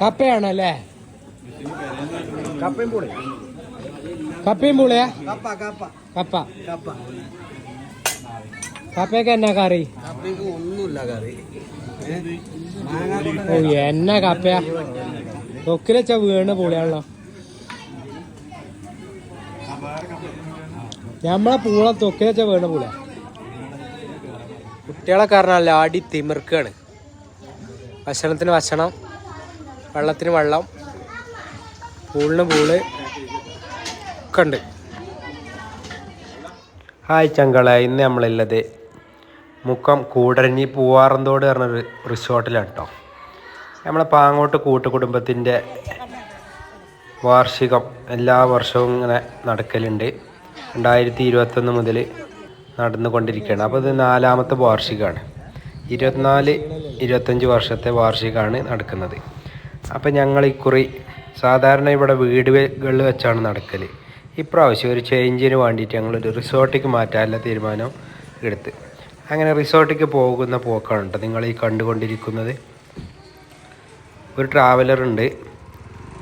കപ്പയാണല്ലേ? കപ്പയും പൂളി കപ്പയും പൂളയാ? കപ്പ. കപ്പ കപ്പ കപ്പ കപ്പയൊക്കെ എന്നാ കറി? ഒന്നുമില്ല കറി ഓ എന്നാ കപ്പയാ? തൊക്കിലെച്ച വീണ് പൂളയാണല്ലോ. നമ്മളെ പൂള തൊക്കിലെച്ച വീണ് പൂള കുട്ടികളെ കാരണല്ലേ അടി തിമിർക്കാണ്. ഭക്ഷണത്തിന് ഭക്ഷണം വെള്ളത്തിന് വെള്ളം പൂളിന് പൂൾ ഒക്കെ ഉണ്ട്. ഹായ് ചങ്കള ഇന്ന് നമ്മളുള്ളത് മുക്കം കൂടരഞ്ഞി പൂവാറന്തോട് പറഞ്ഞൊരു റിസോർട്ടിലാണ് കേട്ടോ നമ്മളെ പാങ്ങോട്ട് കൂട്ടുകുടുംബത്തിന്റെ വാർഷികം എല്ലാ വർഷവും ഇങ്ങനെ നടക്കലുണ്ട്. രണ്ടായിരത്തി ഇരുപത്തൊന്ന് മുതൽ നടന്നുകൊണ്ടിരിക്കുകയാണ്. അപ്പോൾ ഇത് നാലാമത്തെ വാർഷികമാണ്. ഇരുപത്തിനാല് ഇരുപത്തഞ്ച് വർഷത്തെ വാർഷികമാണ് നടക്കുന്നത്. അപ്പോൾ ഞങ്ങൾ ഇക്കുറി സാധാരണ ഇവിടെ വീടുകളിൽ വെച്ചാണ് നടക്കൽ ഇപ്രാവശ്യം ഒരു ചേഞ്ചിന് വേണ്ടിയിട്ട് ഞങ്ങളൊരു റിസോർട്ടിലേക്ക് മാറ്റാനുള്ള തീരുമാനം എടുത്ത്. അങ്ങനെ റിസോർട്ടിലേക്ക് പോകുന്ന പോക്കാണ് കേട്ടോ നിങ്ങൾ ഈ കണ്ടുകൊണ്ടിരിക്കുന്നത്. ഒരു ട്രാവലറുണ്ട്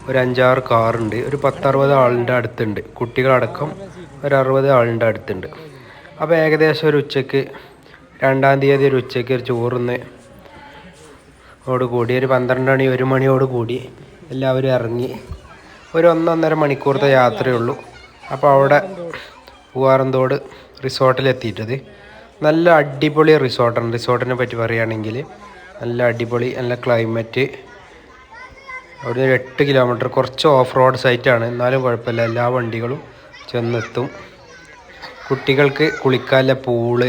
ഒരു അഞ്ചാറ് കാറുണ്ട് ഒരു പത്തറുപത് ആളിന്റെ അടുത്തുണ്ട്. കുട്ടികളടക്കം ഒരു അറുപത് ആളിന്റെ അടുത്തുണ്ട്. അപ്പോൾ ഏകദേശം ഒരു ഉച്ചയ്ക്ക് രണ്ടാം തീയതി ഒരു ഉച്ചയ്ക്ക് ഒരു ചോറുന്ന് കൂടി. ഒരു പന്ത്രണ്ട് മണി ഒരു മണിയോട് കൂടി എല്ലാവരും ഇറങ്ങി. ഒരു ഒന്നൊന്നര മണിക്കൂറത്തെ യാത്രയേ ഉള്ളൂ അപ്പോൾ അവിടെ പൂവാറന്തോട് റിസോർട്ടിലെത്തിയിട്ടത്. നല്ല അടിപൊളി റിസോർട്ടാണ്. റിസോർട്ടിനെ പറ്റി പറയുകയാണെങ്കിൽ നല്ല അടിപൊളി നല്ല ക്ലൈമറ്റ്. അവിടെ ഒരു എട്ട് കിലോമീറ്റർ കുറച്ച് ഓഫ് റോഡ് സൈറ്റാണ്. എന്നാലും കുഴപ്പമില്ല. എല്ലാ വണ്ടികളും ചെന്നെത്തും. കുട്ടികൾക്ക് കുളിക്കാനുള്ള പൂൾ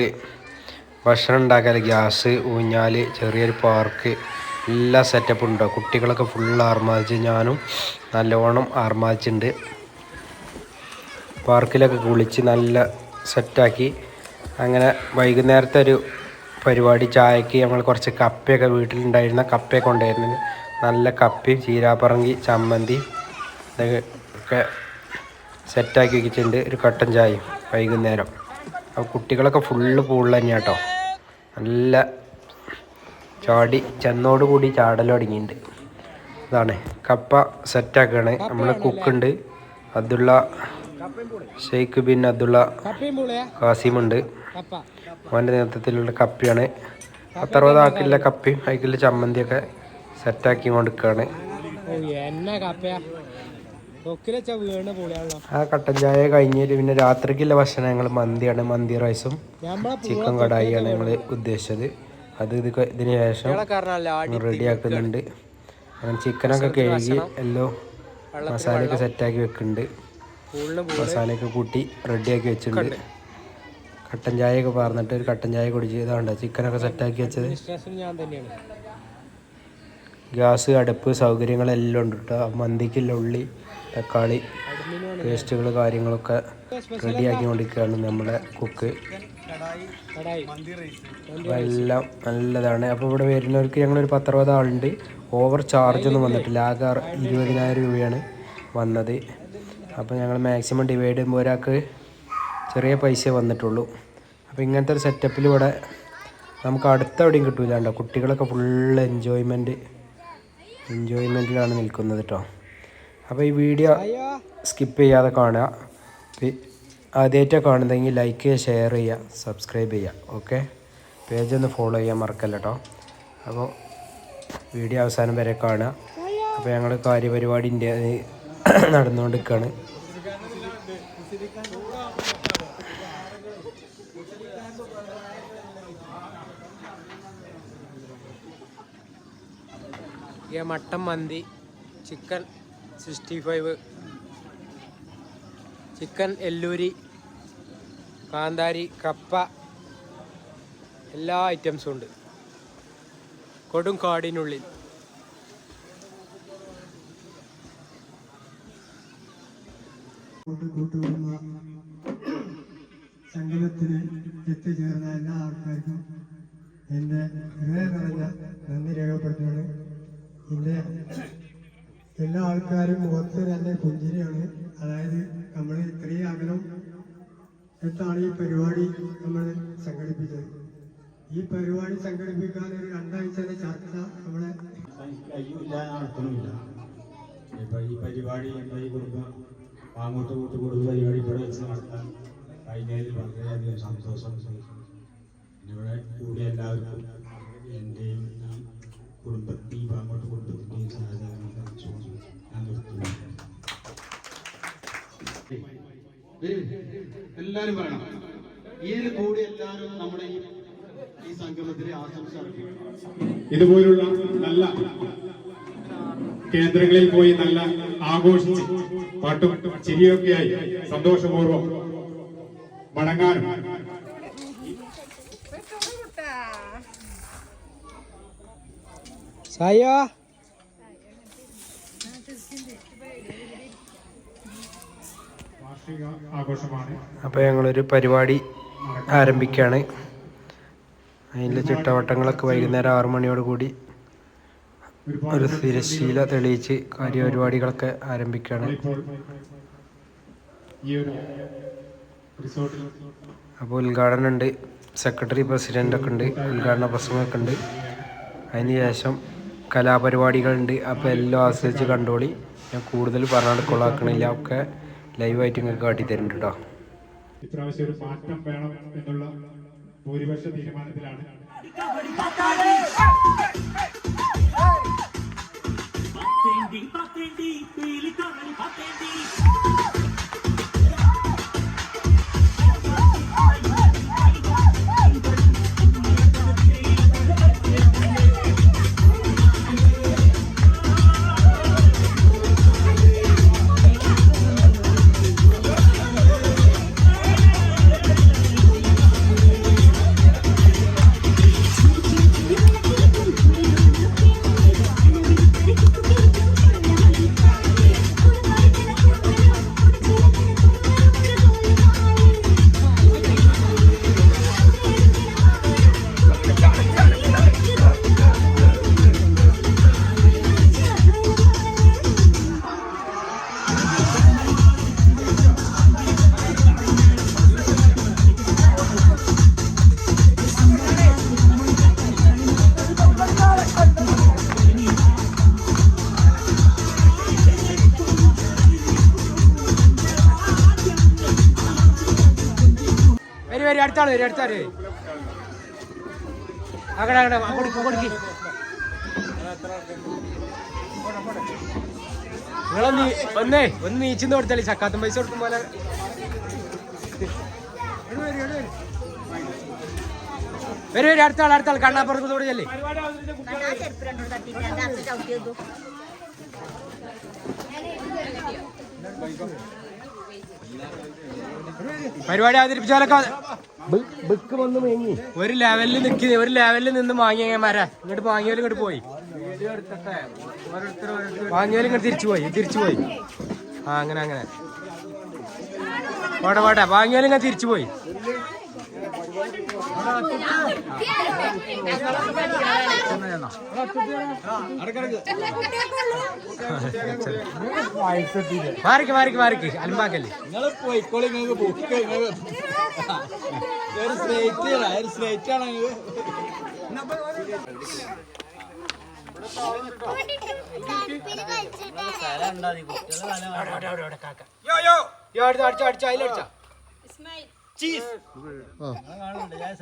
ഭക്ഷണം ഉണ്ടാക്കാൻ ഗ്യാസ് ഊഞ്ഞാൽ ചെറിയൊരു പാർക്ക്. എല്ലാ സെറ്റപ്പും ഉണ്ടോ? കുട്ടികളൊക്കെ ഫുൾ ആർമാദിച്ച് ഞാനും നല്ലോണം ആർമാദിച്ചിട്ടുണ്ട്. പാർക്കിലൊക്കെ കുളിച്ച് നല്ല സെറ്റാക്കി അങ്ങനെ വൈകുന്നേരത്തെ ഒരു പരിപാടി ചായക്ക് നമ്മൾ കുറച്ച് കപ്പയൊക്കെ വീട്ടിലുണ്ടായിരുന്ന കപ്പയൊക്കെ ഉണ്ടായിരുന്നു നല്ല കപ്പയും ചീരാപ്പറങ്കി ചമ്മന്തി ഇതൊക്കെ ഒക്കെ സെറ്റാക്കി വെച്ചിട്ടുണ്ട്. ഒരു കട്ടൻ ചായയും വൈകുന്നേരം. അപ്പോൾ കുട്ടികളൊക്കെ ഫുള്ള് പൂളിൽ തന്നെയാട്ടോ നല്ല ചാടി ചെന്നോടുകൂടി ചാടൽ തുടങ്ങിയിട്ടുണ്ട് ഇതാണ്. കപ്പ സെറ്റാക്കാണ്. നമ്മൾ കുക്കുണ്ട്. അബ്ദുള്ള ഷെയ്ഖ് ബിൻ അബ്ദുള്ള കാസിമുണ്ട് മോന്റെ അവന്റെ നേതൃത്വത്തിലുള്ള കപ്പിയാണ്. പത്തറുപത് ആക്കില്ല കപ്പിയും അതിലുള്ള ചമ്മന്തിയൊക്കെ സെറ്റാക്കി കൊടുക്കുകയാണ് ആ കട്ടൻ ചായ കഴിഞ്ഞിട്ട് പിന്നെ രാത്രിക്കുള്ള ഭക്ഷണം ഞങ്ങൾ മന്തിയാണ്. മന്തി റൈസും ചിക്കൻ കടായിയാണ് ഞങ്ങൾ ഉദ്ദേശിച്ചത്. അത് ഇത് ഇതിന് ശേഷം റെഡിയാക്കുന്നുണ്ട് അങ്ങനെ ചിക്കനൊക്കെ കഴുകി എല്ലോ മസാലയൊക്കെ സെറ്റാക്കി വെക്കുന്നുണ്ട്. മസാലയൊക്കെ കൂട്ടി റെഡിയാക്കി വെച്ചിട്ടുണ്ട്. കട്ടൻ ചായയൊക്കെ പറഞ്ഞിട്ട് ഒരു കട്ടൻ ചായ കുടിച്ച് ഇതാണ്ട് ചിക്കനൊക്കെ സെറ്റാക്കി വെച്ചത്? ഗ്യാസ് അടുപ്പ് സൗകര്യങ്ങളെല്ലാം ഉണ്ട് കേട്ടോ മന്തിക്കുള്ള ഉള്ളി തക്കാളി പേസ്റ്റുകൾ കാര്യങ്ങളൊക്കെ റെഡിയാക്കി കൊണ്ടിരിക്കുകയാണ് നമ്മുടെ കുക്ക്. എല്ലാം നല്ലതാണ്. അപ്പോൾ ഇവിടെ വരുന്നവർക്ക് ഞങ്ങളൊരു പത്തറുപത് ആളുണ്ട്. ഓവർ ചാർജ് ഒന്നും വന്നിട്ടില്ല. ആകെ ഇരുപതിനായിരം രൂപയാണ് വന്നത്. അപ്പോൾ ഞങ്ങൾ മാക്സിമം ഡിവൈഡ് ചെയ്യുമ്പോൾ ഒരാൾക്ക് ചെറിയ പൈസ വന്നിട്ടുള്ളൂ. അപ്പോൾ ഇങ്ങനത്തെ ഒരു സെറ്റപ്പിൽ ഇവിടെ നമുക്ക് അടുത്ത എവിടെയും കിട്ടൂല കേട്ടോ കുട്ടികളൊക്കെ ഫുൾ എൻജോയ്മെന്റ് എൻജോയ്മെന്റിലാണ് നിൽക്കുന്നത് കേട്ടോ അപ്പോൾ ഈ വീഡിയോ സ്കിപ്പ് ചെയ്യാതെ കാണുക. ആദ്യമായിട്ട് ആദ്യമായിട്ടാണ് കാണുന്നതെങ്കിൽ ലൈക്ക് ചെയ്യുക ഷെയർ ചെയ്യുക സബ്സ്ക്രൈബ് ചെയ്യുക. ഓക്കെ പേജ് ഒന്ന് ഫോളോ ചെയ്യാൻ മറക്കല്ല കേട്ടോ അപ്പോൾ വീഡിയോ അവസാനം വരെ കാണുക. അപ്പോൾ ഞങ്ങൾ കാര്യപരിപാടി ഇന്ത്യ നടന്നുകൊണ്ടിരിക്കുകയാണ് മട്ടൻ മന്തി ചിക്കൻ സിക്സ്റ്റി ഫൈവ്. ചിക്കൻ എല്ലൂരി കാന്താരി കപ്പ എല്ലാ ഐറ്റംസും ഉണ്ട്. കൊടും കാടിനുള്ളിൽ. കൂട്ടുകുടുംബ സംഗമത്തിന് എത്തിച്ചേർന്ന എല്ലാ ആൾക്കാർക്കും എന്റെ ഹൃദയ നിറഞ്ഞ നന്ദി രേഖപ്പെടുത്തുകയാണ്. എന്റെ എല്ലാ ആൾക്കാരും മുഖത്ത് നല്ല പുഞ്ചിരിയാണ്. അതായത് നമ്മൾ ഇത്രയും അകലം എടുത്താണ് ഈ പരിപാടി നമ്മൾ സംഘടിപ്പിച്ചത്. ഈ പരിപാടി സംഘടിപ്പിക്കാൻ ഒരു രണ്ടാഴ്ചയുടെ ചർച്ച നമ്മളെ കഴിയില്ല അങ്ങോട്ട് കൂട്ട് കൂടുന്ന പരിപാടി ഇവിടെ വെച്ച് നടത്താൻ കഴിഞ്ഞതിൽ വളരെയധികം സന്തോഷം. ഇവിടെ എന്റെയും കുടുംബത്തിൽ ഈ അങ്ങോട്ട് കുടുംബത്തിന്റെയും അറിയിച്ചുകൊണ്ട് ഞാൻ നിർത്തുന്നു എല്ലാരും പറയണം. ഇതിൽ കൂടി എല്ലാവരും നമ്മുടെ ഈ ഈ സംഗമത്തിൽ ആശംസ ഇതുപോലുള്ള നല്ല കേന്ദ്രങ്ങളിൽ പോയി നല്ല ആഘോഷിച്ച് പാട്ടും ചിരിയൊക്കെയായി സന്തോഷപൂർവം മടങ്ങാനും സായോ അപ്പോൾ ഞങ്ങളൊരു പരിപാടി ആരംഭിക്കുകയാണ് അതിന്റെ ചിട്ടവട്ടങ്ങളൊക്കെ വൈകുന്നേരം ആറു മണിയോട് കൂടി ഒരു സ്ഥിരശീല തെളിയിച്ച് കാര്യപരിപാടികളൊക്കെ ആരംഭിക്കുകയാണ് അപ്പോൾ ഉദ്ഘാടനം ഉണ്ട് സെക്രട്ടറി പ്രസിഡന്റൊക്കെ ഉണ്ട്. ഉദ്ഘാടന പ്രസംഗമൊക്കെ ഉണ്ട്. അതിന് ശേഷം കലാപരിപാടികളുണ്ട്. അപ്പോൾ എല്ലാം ആസ്വദിച്ച് കണ്ടോളി. ഞാൻ കൂടുതൽ പറഞ്ഞാൽ കൊള്ളാക്കണില്ല. ഒക്കെ ലൈവായിട്ട് നിങ്ങൾക്ക് കാട്ടിത്തരുന്നുണ്ട് കേട്ടോ ഇപ്രാവശ്യം ഒരു മാറ്റം വേണം എന്നുള്ള ഭൂരിപക്ഷ തീരുമാനത്തിലാണ്. വരി വരി അടുത്താൾ വരി. അങ്ങടെ അങ്ങടെ കൊടുക്ക് കൊടുക്ക്. നിങ്ങളൊന്ന് ഒന്നേ ഒന്ന് നീച്ചിന്ന് കൊടുത്താലേ ചക്കാത്തും പൈസ കൊടുക്കും പോലെ. വരും വരും. അടുത്താൾ അടുത്താൾ കണ്ണാപ്പുറത്ത് കൂടെ ചെല്ലേ പരിപാടി അവതരിപ്പിച്ചാലൊക്കെ ഒരു ലെവലിൽ നിൽക്കി ഒരു ലെവലിൽ നിന്ന് വാങ്ങിയമാരാ ഇങ്ങോട്ട് വാങ്ങിയാലും ഇങ്ങോട്ട് പോയി. വാങ്ങിയാലും ഇങ്ങോട്ട് തിരിച്ചു പോയി തിരിച്ചു പോയി. ആ അങ്ങനെ അങ്ങനെ. പോട്ടെ പോട്ടെ. വാങ്ങിയാലും ഇങ്ങനെ തിരിച്ചു പോയി. മാറിക്ക് മാറിക്ക് മാറിക്ക്. അൽമാക്കല്ലേ നിങ്ങൾ പോയിക്കോളി നിങ്ങൾക്ക് ഒരു ഒരു ആണ് അടിച്ചോ അടിച്ചോ അടിച്ചോ അതിലടിച്ചോ കാണുന്നുണ്ട് ഞാൻ